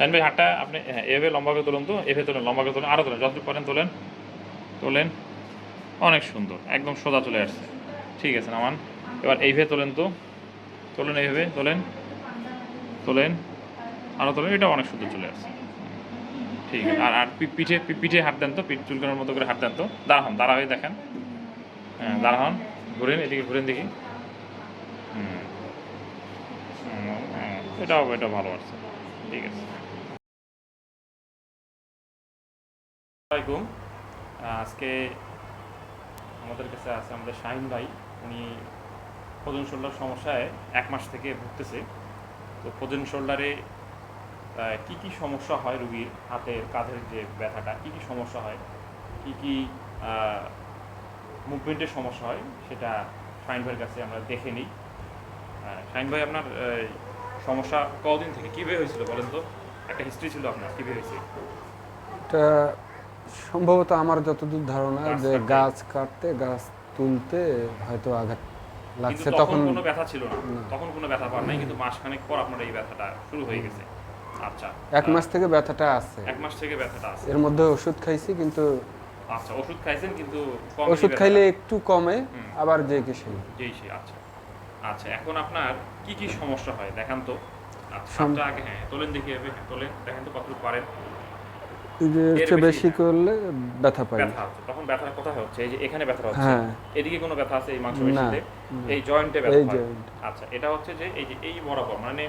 শাহিন ভাই হাতটা আপনি হ্যাঁ এভাবে লম্বা করে তুলুন তো এভাবে তুলেন লম্বা করে তুলেন আরও তোলেন যতটুকু পারেন তোলেন তোলেন। অনেক সুন্দর একদম সোজা চলে আসছে। ঠিক আছে নামান এবার এইভাবে তোলেন তো তোলেন এইভাবে তোলেন তোলেন আরও তোলেন এটা অনেক সুন্দর চলে আসছে। ঠিক আছে আর আর পিঠে পিঠে হাত দেন তো পিঠ চুলকানোর মতো করে হাত দেন তো দাঁড়ান দাঁড়া হয়ে দেখেন। হ্যাঁ দাঁড়ান ঘুরেন এদিকে ঘুরেন দেখি। হুম হ্যাঁ, এটাও এটা ভালো আছে ঠিক আছে। আসসালামাইকুম আজকে আমাদের কাছে আছে আমাদের শাহিন ভাই। উনি ফোজন শোল্ডার সমস্যায় এক মাস থেকে ভুগতেছে। তো ফোজন শোল্ডারে কি কি সমস্যা হয় রুগীর হাতের, কাঁধের যে ব্যথাটা, কি কি সমস্যা হয়? কি কি মুভমেন্টের সমস্যা হয়? সেটা শাহিন ভাইয়ের কাছে আমরা দেখে নিই। শাহিন ভাই, আপনার সমস্যা কদিন থেকে? কীভাবে হয়েছিল বলেন তো? একটা হিস্ট্রি ছিল আপনার কীভাবে হয়েছে? সম্ভবত আমার যতদূর ধারণা যে। গাছ কাটতে গাছ তুলতে হয়তো আঘাত লাগছে তখন কোনো ব্যথা ছিল না। তখন কোনো ব্যথা পান নাই কিন্তু মাসখানেক পর আপনার এই ব্যথাটা শুরু হয়ে গেছে। আচ্ছা এক মাস থেকে ব্যথাটা আছে। এক মাস থেকে ব্যথাটা আছে। এর মধ্যে ওষুধ খাইছি কিন্তু আচ্ছা ওষুধ খাইছেন কিন্তু ওষুধ খাইলে একটু কমে আবার যে কি সেই। যেই সে আচ্ছা। আচ্ছা এখন আপনার কি কি সমস্যা হয়? দেখান তো। আচ্ছা আগে হ্যাঁ তোলেন দেখি এভাবে, হ্যাঁ তোলেন দেখেন তো কতটুকু পারেন। যে বেশি করলে ব্যথা পাই ব্যথা তখন ব্যথাটা কোথায় হচ্ছে এই যে এখানে ব্যথা হচ্ছে হ্যাঁ। এদিকে কোনো ব্যথা আছে এই মাংস না, পেশিতে না। এই জয়েন্টে ব্যথা। আচ্ছা এটা হচ্ছে যে এই যে এই বরাবর মানে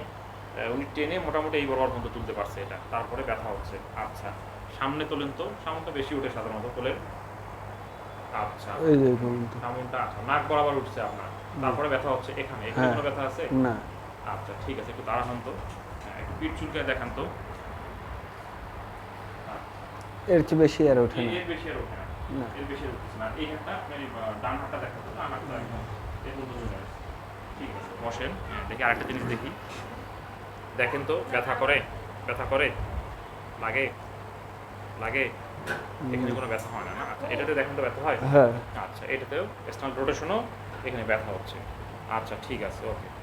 উনি টেনে মোটামুটি এই বরাবর পর্যন্ত তুলতে পারছে এটা তারপরে ব্যথা হচ্ছে। আচ্ছা সামনে তোলেন তো সামনটা বেশি উঠে সাধারণত তোলেন। আচ্ছা এই যে সামনটা। আচ্ছা নাক বরাবর উঠছে আপনার তারপরে ব্যথা হচ্ছে এখানে এখানে হ্যাঁ। কোনো ব্যথা আছে? না। আচ্ছা ঠিক আছে একটু দাঁড়ান তো। হ্যাঁ, একটু পিঠ চুলকায় দেখান তো। এর চেয়ে বেশি আর ওঠে না। এর বেশি আর ওঠে না। না। এর বেশি আর উঠছে না। এই হাতটা ডান হাতটা দেখান তো ডান হাতটা একদম এই পর্যন্ত চলে আসছে। ঠিক আছে বসেন। দেখি আরেকটা জিনিস দেখি। দেখেন তো ব্যথা করে? ব্যথা করে? লাগে? লাগে? এখানে কোনো ব্যথা হয় না না? আচ্ছা এটাতে দেখেন তো ব্যথা হয়? হ্যাঁ। আচ্ছা এটাতেও স্টাল রোটেশনও এখানে ব্যথা হচ্ছে। আচ্ছা ঠিক আছে ওকে।